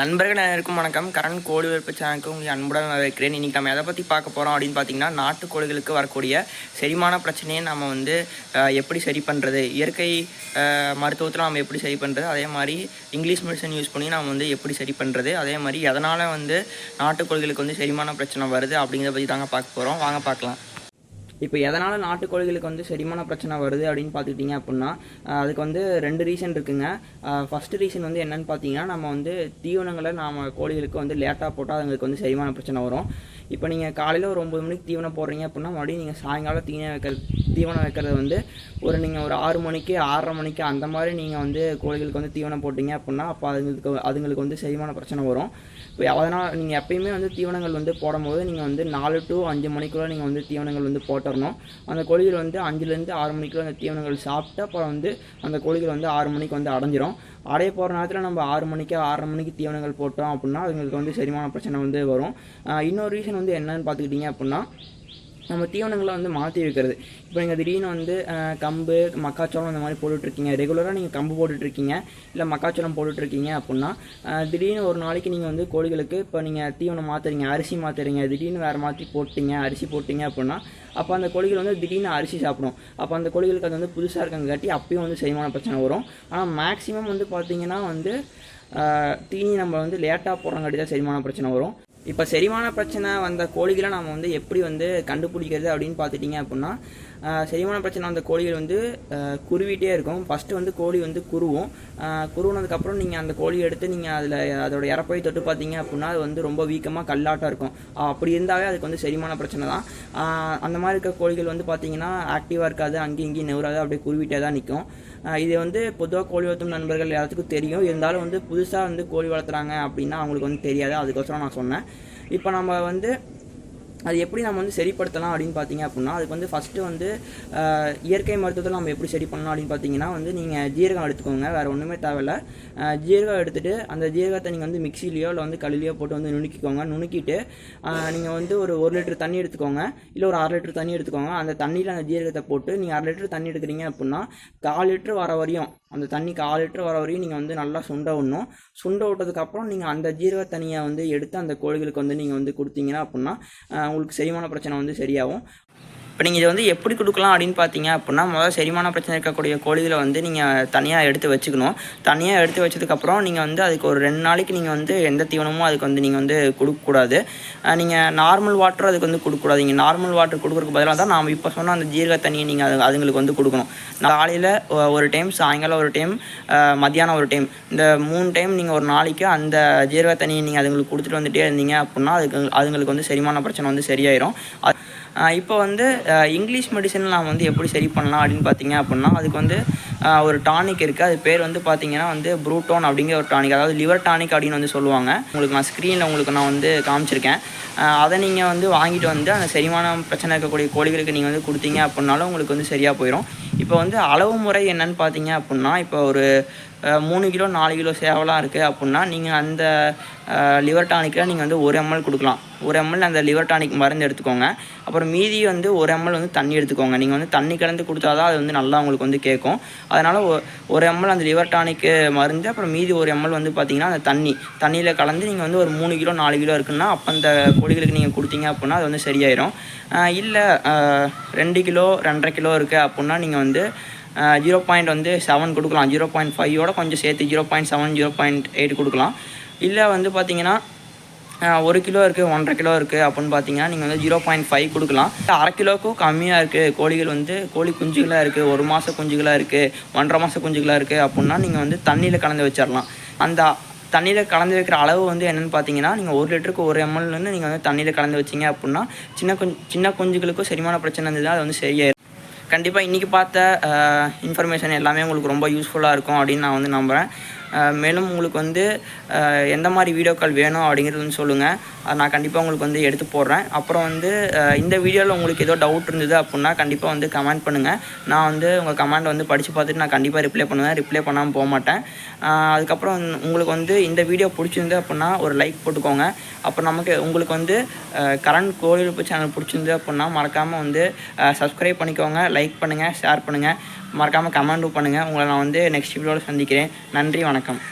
நண்பர்கள் அனைவருக்கும் வணக்கம். கரண் கோழி வளர்ப்பு சேனலுக்கு உங்களுக்கு அன்புடன் வரவேற்கிறேன். இன்றைக்கி நம்ம எதை பற்றி பார்க்க போகிறோம் அப்படின்னு பார்த்தீங்கன்னா நாட்டுக்கோழிகளுக்கு வரக்கூடிய செரிமான பிரச்சனையை நம்ம வந்து எப்படி சரி பண்ணுறது இயற்கை மருத்துவத்தில் நம்ம எப்படி சரி பண்ணுறது அதே மாதிரி இங்கிலீஷ் மெடிசன் யூஸ் பண்ணி நம்ம வந்து எப்படி சரி பண்ணுறது அதே மாதிரி எதனால் வந்து நாட்டுக்கோழிகளுக்கு வந்து செரிமான பிரச்சனை வருது அப்படிங்கிறத பற்றி தாங்க பார்க்க போகிறோம் வாங்க பார்க்கலாம். இப்போ எதனால் நாட்டுக்கோழிகளுக்கு வந்து செரிமான பிரச்சனை வருது அப்படின்னு பார்த்துக்கிட்டிங்க அப்படின்னா அதுக்கு வந்து ரெண்டு ரீசன் இருக்குங்க. ஃபஸ்ட்டு ரீசன் வந்து என்னன்னு பார்த்தீங்கன்னா நம்ம வந்து தீவனங்களை நாம கோழிகளுக்கு வந்து லேட்டாக போட்டால் அதுங்களுக்கு வந்து செரிமான பிரச்சனை வரும். இப்போ நீங்கள் காலையில் ஒரு ஒம்பது மணிக்கு தீவனம் போடுறீங்க அப்படின்னா மறுபடியும் நீங்கள் சாயங்காலம் தீவனம் வைக்க தீவனம் வைக்கிறது வந்து ஒரு நீங்கள் ஒரு ஆறு மணிக்கு ஆறரை மணிக்கு அந்த மாதிரி நீங்கள் வந்து கோழிகளுக்கு வந்து தீவனம் போட்டீங்க அப்படின்னா அப்போ அதுங்களுக்கு அதுங்களுக்கு வந்து செரிமான பிரச்சனை வரும். இப்போ அதனால் நீங்கள் எப்பயுமே வந்து தீவனங்கள் வந்து போடும்போது நீங்கள் வந்து நாலு டு அஞ்சு மணிக்குள்ளே நீங்கள் வந்து தீவனங்கள் வந்து போட்டுடணும் அந்த கோழிகள் வந்து அஞ்சுலேருந்து ஆறு மணிக்குள்ளே அந்த தீவனங்கள் சாப்பிட்டு அப்புறம் வந்து அந்த கோழிகள் வந்து ஆறு மணிக்கு வந்து அடைஞ்சிரும். அடைய போகிற நேரத்தில் நம்ம ஆறு மணிக்கு ஆறரை மணிக்கு தீவனங்கள் போட்டோம் அப்படின்னா அதுங்களுக்கு வந்து செரிமான பிரச்சனை வந்து வரும். இன்னொரு ரீசன் வந்து என்னன்னு பார்த்துக்கிட்டிங்க அப்படின்னா நம்ம தீவனங்களை வந்து மாற்றி வைக்கிறது. இப்போ நீங்கள் திடீர்னு வந்து கம்பு மக்காச்சோளம் இந்த மாதிரி போட்டுட்ருக்கீங்க. ரெகுலராக நீங்கள் கம்பு போட்டுட்ருக்கீங்க. இல்லை மக்காச்சோளம் போட்டுட்ருக்கீங்க அப்படின்னா திடீர்னு ஒரு நாளைக்கு நீங்கள் வந்து கோழிகளுக்கு இப்போ நீங்கள் தீவனம் மாற்றுறீங்க அரிசி மாற்றுறீங்க திடீர்னு வேறு மாற்றி போட்டிங்க அரிசி போட்டிங்க அப்படின்னா அப்போ அந்த கோழிகள் வந்து திடீர்னு அரிசி சாப்பிடும். அப்போ அந்த கோழிகளுக்கு அது வந்து புதுசாக இருக்கங்காட்டி அப்பயும் வந்து செரிமான பிரச்சனை வரும். ஆனால் மேக்ஸிமம் வந்து பார்த்தீங்கன்னா வந்து தீனி நம்ம வந்து லேட்டாக போடுறங்காட்டி தான் செரிமான பிரச்சனை வரும். இப்போ செரிமான பிரச்சனை வந்த கோழிகளை நாம் வந்து எப்படி வந்து கண்டுபிடிக்கிறது அப்படின்னு பார்த்துட்டிங்க அப்படின்னா செரிமான பிரச்சனை வந்த கோழிகள் வந்து குருவிட்டே இருக்கும். ஃபஸ்ட்டு வந்து கோழி வந்து குருவும். குருவினதுக்கப்புறம் நீங்கள் அந்த கோழியை எடுத்து நீங்கள் அதில் அதோட இறப்பை தொட்டு பார்த்தீங்க அப்படின்னா அது வந்து ரொம்ப வீக்கமாக கல்லாட்டம் இருக்கும். அப்படி இருந்தாவே அதுக்கு வந்து செரிமான பிரச்சனை தான். அந்த மாதிரி இருக்க கோழிகள் வந்து பார்த்தீங்கன்னா ஆக்டிவாக இருக்காது. அங்கேயும் இங்கேயும் நெவராது அப்படியே குருவிட்டே தான் நிற்கும் இது வந்து பொதுவாக கோழி வளர்த்தும் நண்பர்கள் எல்லாத்துக்கும் தெரியும். இருந்தாலும் வந்து புதுசாக வந்து கோழி வளர்த்துறாங்க அப்படின்னா அவங்களுக்கு வந்து தெரியாது. அதுக்கோசரம் நான் சொன்னேன். இப்போ நம்ம வந்து அது எப்படி நம்ம வந்து சரிப்படுத்தலாம் அப்படின்னு பார்த்தீங்க அப்படின்னா அதுக்கு வந்து ஃபஸ்ட்டு வந்து இயற்கை மருத்துவத்தில் நம்ம எப்படி சரி பண்ணலாம் அப்படின்னு பார்த்தீங்கன்னா வந்து நீங்கள் ஜீரகம் எடுத்துக்கோங்க வேறு ஒன்றுமே தேவையில்ல. ஜீரகம் எடுத்துகிட்டு அந்த ஜீரகத்தை நீங்கள் வந்து மிக்சிலேயோ இல்லை வந்து கல்லிலையோ போட்டு வந்து நுணுக்கிக்கோங்க. நுணுக்கிட்டு நீங்கள் வந்து ஒரு ஒரு லிட்டர் தண்ணி எடுத்துக்கோங்க. இல்லை ஒரு அரை லிட்டர் தண்ணி எடுத்துக்கோங்க. அந்த தண்ணியில் அந்த ஜீரகத்தை போட்டு நீங்கள் அரை லிட்டர் தண்ணி எடுக்கிறீங்க அப்படின்னா கால் லிட்டர் வர வரையும் அந்த தண்ணி கால் லிட்டர் வர வரையும் நீங்கள் வந்து நல்லா சுண்ட விடணும் சுண்ட விட்டதுக்கப்புறம் நீங்கள் அந்த ஜீரக தண்ணியை வந்து எடுத்து அந்த கோழிகளுக்கு வந்து நீங்கள் வந்து கொடுத்தீங்கன்னா அப்படின்னா உங்களுக்கு செரிமான பிரச்சனை வந்து சரியாகும். இப்போ நீங்கள் இதை வந்து எப்படி கொடுக்கலாம் அப்படின்னு பார்த்தீங்க அப்படின்னா முதல்ல செரிமான பிரச்சனை இருக்கக்கூடிய கோழிகளை வந்து நீங்கள் தனியாக எடுத்து வச்சுக்கணும். தனியாக எடுத்து வச்சதுக்கப்புறம் நீங்கள் வந்து அதுக்கு ஒரு ரெண்டு நாளைக்கு நீங்கள் வந்து எந்த தீவனமும் அதுக்கு வந்து நீங்கள் வந்து கொடுக்கக்கூடாது நீங்கள் நார்மல் வாட்டர் அதுக்கு வந்து கொடுக்கக்கூடாது நீங்கள் நார்மல் வாட்டர் கொடுக்குறதுக்கு பதிலாக தான் நாம் இப்போ சொன்ன அந்த ஜீரக தண்ணியை நீங்கள் அது அதுங்களுக்கு வந்து கொடுக்கணும். காலையில் ஒரு டைம் சாயங்காலம் ஒரு டைம் மத்தியானம் ஒரு டைம் இந்த மூணு டைம் நீங்கள் ஒரு நாளைக்கு அந்த ஜீரக தண்ணியை நீங்கள் அதுங்களுக்கு கொடுத்துட்டு வந்துட்டே இருந்தீங்க அப்படின்னா அதுக்கு அதுங்களுக்கு வந்து செரிமான பிரச்சனை வந்து சரியாயிரும். இப்போ வந்து இங்கிலீஷ் மெடிசன் நான் வந்து எப்படி சரி பண்ணலாம் அப்படின்னு பார்த்தீங்க அப்படின்னா அதுக்கு வந்து ஒரு டானிக் இருக்குது அது பேர் வந்து பார்த்தீங்கன்னா வந்து ப்ரூட்டோன் அப்படிங்கிற ஒரு டானிக் அதாவது லிவர் டானிக் அப்படின்னு வந்து சொல்லுவாங்க. உங்களுக்கு நான் ஸ்க்ரீனில் உங்களுக்கு நான் வந்து காமிச்சிருக்கேன். அதை நீங்கள் வந்து வாங்கிட்டு வந்து அந்த செரிமானம் பிரச்சனை இருக்கக்கூடிய கோழிகளுக்கு நீங்கள் வந்து கொடுத்தீங்க அப்படின்னாலும் உங்களுக்கு வந்து சரியாக போயிடும் இப்போ வந்து அளவு முறை என்னன்னு பார்த்தீங்க அப்படின்னா இப்போ ஒரு மூணு கிலோ நாலு கிலோ சேவலாம் இருக்குது அப்படின்னா நீங்கள் அந்த லிவர் டானிக்கில் நீங்கள் வந்து ஒரு எம்எல் கொடுக்கலாம். ஒரு எம்எல் அந்த லிவர் டானிக் மருந்து எடுத்துக்கோங்க. அப்புறம் மீதி வந்து ஒரு எம்எல் வந்து தண்ணி எடுத்துக்கோங்க. நீங்கள் வந்து தண்ணி கலந்து கொடுத்தா தான் அது வந்து நல்லா உங்களுக்கு வந்து கேட்கும். அதனால் ஒரு எம்எல் அந்த லிவர் டானிக்கு மருந்து அப்புறம் மீதி ஒரு எம்எல் வந்து பார்த்தீங்கன்னா அந்த தண்ணி. தண்ணியில் கலந்து நீங்கள் வந்து ஒரு மூணு கிலோ நாலு கிலோ இருக்குன்னா அப்போ அந்த கொடிகளுக்கு நீங்கள் கொடுத்தீங்க அப்படின்னா அது வந்து சரியாயிரும். இல்லை ரெண்டு கிலோ ரெண்டரை கிலோ இருக்குது அப்படின்னா நீங்கள் வந்து ஜீரோ பாயிண்ட் வந்து செவன் கொடுக்கலாம். ஜீரோ பாயிண்ட் ஃபைவோட கொஞ்சம் சேர்த்து zero point seven zero point eight கொடுக்கலாம். இல்லை வந்து பார்த்தீங்கன்னா ஒரு கிலோ இருக்குது ஒன்றரை கிலோ இருக்குது அப்படின்னு பார்த்தீங்கன்னா நீங்கள் வந்து ஜீரோ பாயிண்ட் ஃபைவ் கொடுக்கலாம். அரை கிலோக்கும் கம்மியாக இருக்குது கோழிகள் வந்து கோழி குஞ்சுகளாக இருக்குது ஒரு மாத குஞ்சுகளாக இருக்குது ஒன்றரை மாத குஞ்சுகளாக இருக்குது அப்படின்னா நீங்கள் வந்து தண்ணியில் கலந்து வச்சிடலாம் அந்த தண்ணியில் கலந்து வைக்கிற அளவு வந்து என்னென்னு பார்த்தீங்கன்னா நீங்கள் ஒரு லிட்டருக்கு ஒரு எம்எல்லேருந்து நீங்கள் வந்து தண்ணியில் கலந்து வச்சீங்க அப்படின்னா சின்ன குஞ்சு சின்ன குஞ்சுகளுக்கும் செரிமான பிரச்சனை இருந்ததுன்னா அது வந்து சரியாயிரும். கண்டிப்பாக இன்றைக்கி பார்த்த இன்ஃபர்மேஷன் எல்லாமே உங்களுக்கு ரொம்ப யூஸ்ஃபுல்லாக இருக்கும் அப்படின்னு நான் வந்து நம்புகிறேன் மேலும் உங்களுக்கு வந்து எந்த மாதிரி வீடியோக்கள் வேணும் அப்படிங்கிறது வந்து சொல்லுங்கள் அதை நான் கண்டிப்பாக உங்களுக்கு வந்து எடுத்து போடுறேன். அப்புறம் வந்து இந்த வீடியோவில் உங்களுக்கு ஏதோ டவுட் இருந்தது அப்படின்னா கண்டிப்பாக வந்து கமெண்ட் பண்ணுங்கள் நான் வந்து உங்கள் கமெண்ட் வந்து படித்து பார்த்துட்டு நான் கண்டிப்பாக ரிப்ளை பண்ணுவேன். ரிப்ளை பண்ணாமல் போக மாட்டேன். அதுக்கப்புறம் உங்களுக்கு வந்து இந்த வீடியோ பிடிச்சிருந்து அப்படின்னா ஒரு லைக் போட்டுக்கோங்க. அப்புறம் நமக்கு உங்களுக்கு வந்து கரண்ட் கோழிப்பு சேனல் பிடிச்சிருந்து அப்படின்னா மறக்காமல் வந்து சப்ஸ்கிரைப் பண்ணிக்கோங்க. லைக் பண்ணுங்கள் ஷேர் பண்ணுங்கள் மறக்காமல் கமெண்ட்டும் பண்ணுங்கள் உங்களை நான் வந்து நெக்ஸ்ட் வீடியோவில் சந்திக்கிறேன். நன்றி வணக்கம். வணக்கம்.